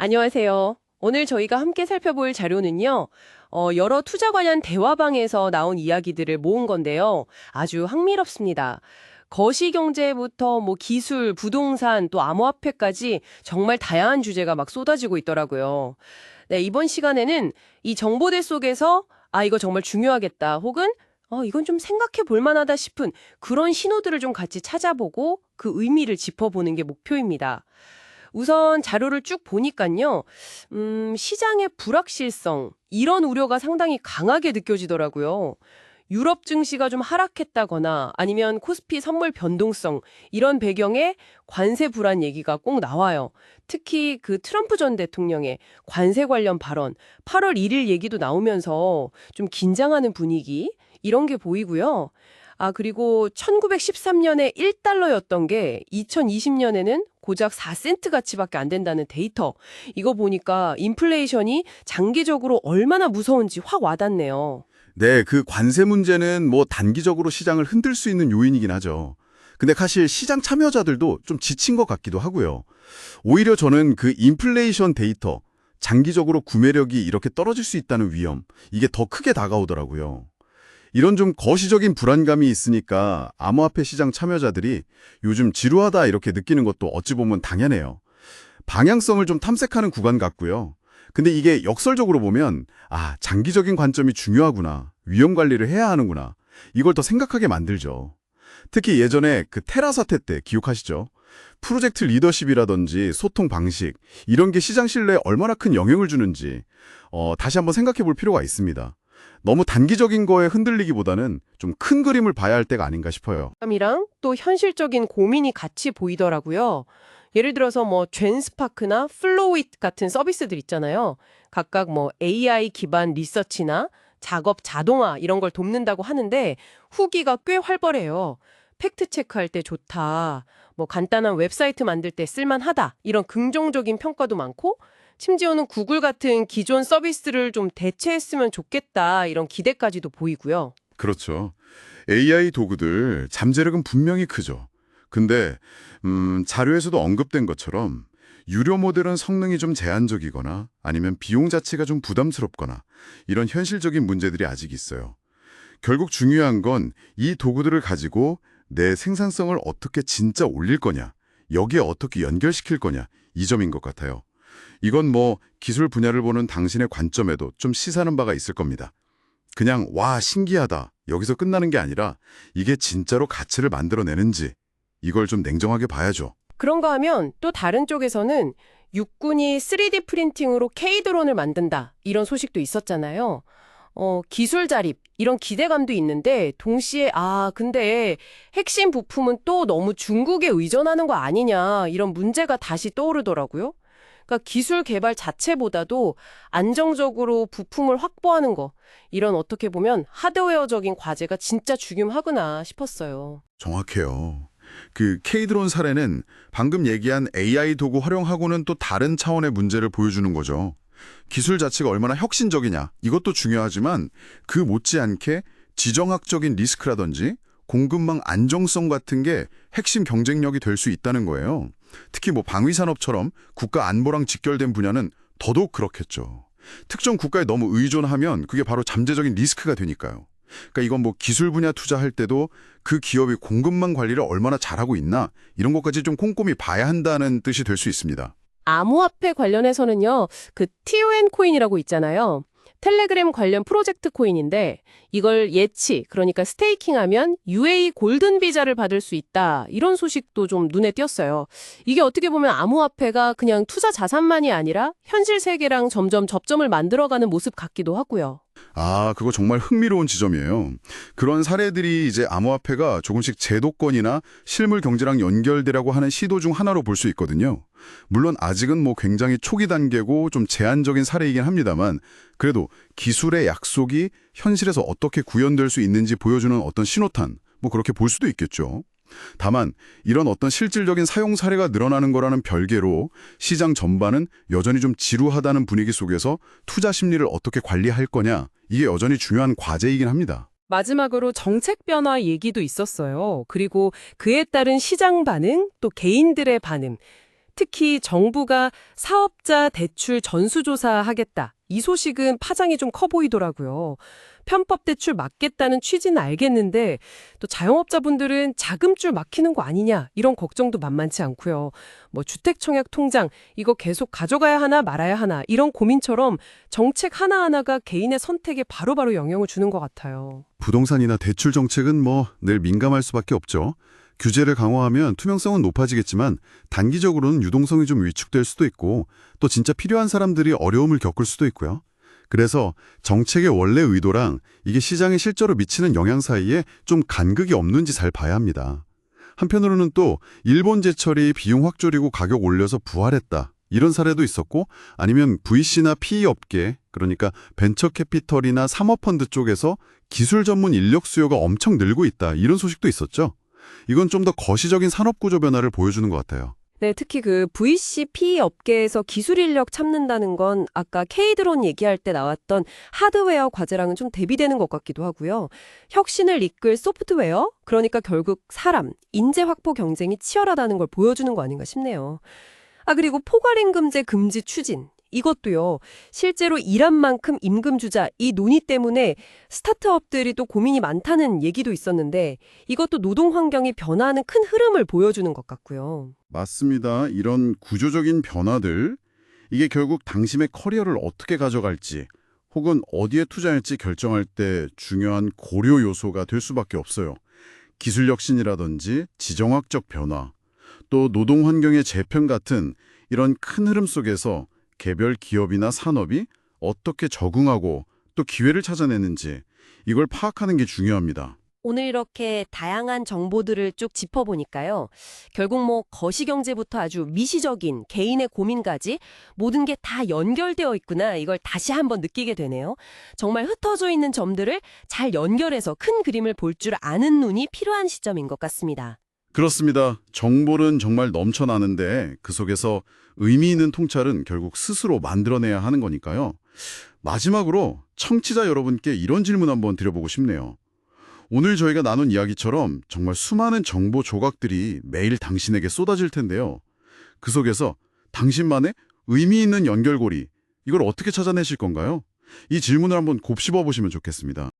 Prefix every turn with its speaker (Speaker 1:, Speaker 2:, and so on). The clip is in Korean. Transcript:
Speaker 1: 안녕하세요. 오늘 저희가 함께 살펴볼 자료는요. 어, 여러 투자 관련 대화방에서 나온 이야기들을 모은 건데요. 아주 흥미롭습니다. 거시경제부터 뭐 기술, 부동산, 또 암호화폐까지 정말 다양한 주제가 막 쏟아지고 있더라고요. 네, 이번 시간에는 이 정보들 속에서 아, 이거 정말 중요하겠다. 혹은 어, 이건 좀 생각해 볼 만하다 싶은 그런 신호들을 좀 같이 찾아보고 그 의미를 짚어보는 게 목표입니다. 우선 자료를 쭉 보니까요, 음, 시장의 불확실성, 이런 우려가 상당히 강하게 느껴지더라고요. 유럽 증시가 좀 하락했다거나 아니면 코스피 선물 변동성, 이런 배경에 관세 불안 얘기가 꼭 나와요. 특히 그 트럼프 전 대통령의 관세 관련 발언, 8월 1일 얘기도 나오면서 좀 긴장하는 분위기, 이런 게 보이고요. 아, 그리고 1913년에 1달러였던 게 2020년에는 고작 4센트 가치밖에 안 된다는 데이터. 이거 보니까 인플레이션이 장기적으로 얼마나 무서운지 확 와닿네요.
Speaker 2: 네, 그 관세 문제는 뭐 단기적으로 시장을 흔들 수 있는 요인이긴 하죠. 근데 사실 시장 참여자들도 좀 지친 것 같기도 하고요. 오히려 저는 그 인플레이션 데이터, 장기적으로 구매력이 이렇게 떨어질 수 있다는 위험, 이게 더 크게 다가오더라고요. 이런 좀 거시적인 불안감이 있으니까 암호화폐 시장 참여자들이 요즘 지루하다 이렇게 느끼는 것도 어찌 보면 당연해요. 방향성을 좀 탐색하는 구간 같고요. 근데 이게 역설적으로 보면 아, 장기적인 관점이 중요하구나. 위험 관리를 해야 하는구나. 이걸 더 생각하게 만들죠. 특히 예전에 그 테라 사태 때 기억하시죠? 프로젝트 리더십이라든지 소통 방식 이런 게 시장 신뢰에 얼마나 큰 영향을 주는지 어, 다시 한번 생각해 볼 필요가 있습니다. 너무 단기적인 거에 흔들리기보다는 좀 큰 그림을 봐야 할 때가 아닌가 싶어요.
Speaker 1: 이랑 또 현실적인 고민이 같이 보이더라고요. 예를 들어서 뭐 젠스파크나 플로윗 같은 서비스들 있잖아요. 각각 뭐 AI 기반 리서치나 작업 자동화 이런 걸 돕는다고 하는데 후기가 꽤 활발해요. 팩트 체크할 때 좋다. 뭐 간단한 웹사이트 만들 때 쓸만하다. 이런 긍정적인 평가도 많고 심지어는 구글 같은 기존 서비스를 좀 대체했으면 좋겠다. 이런 기대까지도 보이고요.
Speaker 2: 그렇죠. AI 도구들 잠재력은 분명히 크죠. 근데 음, 자료에서도 언급된 것처럼 유료 모델은 성능이 좀 제한적이거나 아니면 비용 자체가 좀 부담스럽거나 이런 현실적인 문제들이 아직 있어요. 결국 중요한 건 이 도구들을 가지고 내 생산성을 어떻게 진짜 올릴 거냐, 여기에 어떻게 연결시킬 거냐 이 점인 것 같아요. 이건 뭐 기술 분야를 보는 당신의 관점에도 좀 시사하는 바가 있을 겁니다. 그냥 와 신기하다 여기서 끝나는 게 아니라 이게 진짜로 가치를 만들어내는지 이걸 좀 냉정하게 봐야죠.
Speaker 1: 그런가 하면 또 다른 쪽에서는 육군이 3D 프린팅으로 K-드론을 만든다. 이런 소식도 있었잖아요. 어, 기술 자립, 이런 기대감도 있는데, 동시에, 아, 근데 핵심 부품은 또 너무 중국에 의존하는 거 아니냐, 이런 문제가 다시 떠오르더라고요. 그러니까 기술 개발 자체보다도 안정적으로 부품을 확보하는 거, 이런 어떻게 보면 하드웨어적인 과제가 진짜 중요하구나 싶었어요.
Speaker 2: 정확해요. 그 K-드론 사례는 방금 얘기한 AI 도구 활용하고는 또 다른 차원의 문제를 보여주는 거죠. 기술 자체가 얼마나 혁신적이냐 이것도 중요하지만 그 못지않게 지정학적인 리스크라든지 공급망 안정성 같은 게 핵심 경쟁력이 될 수 있다는 거예요. 특히 뭐 방위산업처럼 국가 안보랑 직결된 분야는 더더욱 그렇겠죠. 특정 국가에 너무 의존하면 그게 바로 잠재적인 리스크가 되니까요. 그러니까 이건 뭐 기술 분야 투자할 때도 그 기업이 공급망 관리를 얼마나 잘하고 있나 이런 것까지 좀 꼼꼼히 봐야 한다는 뜻이 될 수 있습니다.
Speaker 1: 암호화폐 관련해서는요, 그 TON 코인이라고 있잖아요. 텔레그램 관련 프로젝트 코인인데 이걸 예치, 그러니까 스테이킹하면 UA 골든 비자를 받을 수 있다. 이런 소식도 좀 눈에 띄었어요. 이게 어떻게 보면 암호화폐가 그냥 투자 자산만이 아니라 현실 세계랑 점점 접점을 만들어가는 모습 같기도 하고요.
Speaker 2: 아, 그거 정말 흥미로운 지점이에요. 그런 사례들이 이제 암호화폐가 조금씩 제도권이나 실물 경제랑 연결되라고 하는 시도 중 하나로 볼 수 있거든요. 물론 아직은 뭐 굉장히 초기 단계고 좀 제한적인 사례이긴 합니다만 그래도 기술의 약속이 현실에서 어떻게 구현될 수 있는지 보여주는 어떤 신호탄, 뭐 그렇게 볼 수도 있겠죠. 다만 이런 어떤 실질적인 사용 사례가 늘어나는 거라는 별개로 시장 전반은 여전히 좀 지루하다는 분위기 속에서 투자 심리를 어떻게 관리할 거냐 이게 여전히 중요한 과제이긴 합니다.
Speaker 3: 마지막으로 정책 변화 얘기도 있었어요. 그리고 그에 따른 시장 반응, 또 개인들의 반응. 특히 정부가 사업자 대출 전수조사 하겠다. 이 소식은 파장이 좀 커 보이더라고요. 편법 대출 막겠다는 취지는 알겠는데 또 자영업자분들은 자금줄 막히는 거 아니냐 이런 걱정도 만만치 않고요. 뭐 주택청약 통장 이거 계속 가져가야 하나 말아야 하나 이런 고민처럼 정책 하나하나가 개인의 선택에 바로바로 영향을 주는 것 같아요.
Speaker 2: 부동산이나 대출 정책은 뭐 늘 민감할 수밖에 없죠. 규제를 강화하면 투명성은 높아지겠지만 단기적으로는 유동성이 좀 위축될 수도 있고 또 진짜 필요한 사람들이 어려움을 겪을 수도 있고요. 그래서 정책의 원래 의도랑 이게 시장에 실제로 미치는 영향 사이에 좀 간극이 없는지 잘 봐야 합니다. 한편으로는 또 일본 제철이 비용 확 줄이고 가격 올려서 부활했다. 이런 사례도 있었고 아니면 VC나 PE 업계 그러니까 벤처 캐피털이나 사모펀드 쪽에서 기술 전문 인력 수요가 엄청 늘고 있다. 이런 소식도 있었죠. 이건 좀 더 거시적인 산업 구조 변화를 보여주는 것 같아요.
Speaker 1: 네, 특히 그 VC PE 업계에서 기술 인력 참는다는 건 아까 K드론 얘기할 때 나왔던 하드웨어 과제랑은 좀 대비되는 것 같기도 하고요. 혁신을 이끌 소프트웨어, 그러니까 결국 사람, 인재 확보 경쟁이 치열하다는 걸 보여주는 거 아닌가 싶네요. 아, 그리고 포괄임금제 금지 추진. 이것도요, 실제로 일한 만큼 임금 주자 이 논의 때문에 스타트업들이 또 고민이 많다는 얘기도 있었는데 이것도 노동 환경이 변화하는 큰 흐름을 보여주는 것 같고요.
Speaker 2: 맞습니다. 이런 구조적인 변화들, 이게 결국 당신의 커리어를 어떻게 가져갈지 혹은 어디에 투자할지 결정할 때 중요한 고려 요소가 될 수밖에 없어요. 기술 혁신이라든지 지정학적 변화, 또 노동 환경의 재편 같은 이런 큰 흐름 속에서 개별 기업이나 산업이 어떻게 적응하고 또 기회를 찾아내는지 이걸 파악하는 게 중요합니다.
Speaker 1: 오늘 이렇게 다양한 정보들을 쭉 짚어보니까요. 결국 뭐 거시경제부터 아주 미시적인 개인의 고민까지 모든 게 다 연결되어 있구나 이걸 다시 한번 느끼게 되네요. 정말 흩어져 있는 점들을 잘 연결해서 큰 그림을 볼 줄 아는 눈이 필요한 시점인 것 같습니다.
Speaker 2: 그렇습니다. 정보는 정말 넘쳐나는데 그 속에서 의미 있는 통찰은 결국 스스로 만들어내야 하는 거니까요. 마지막으로 청취자 여러분께 이런 질문 한번 드려보고 싶네요. 오늘 저희가 나눈 이야기처럼 정말 수많은 정보 조각들이 매일 당신에게 쏟아질 텐데요. 그 속에서 당신만의 의미 있는 연결고리, 이걸 어떻게 찾아내실 건가요? 이 질문을 한번 곱씹어 보시면 좋겠습니다.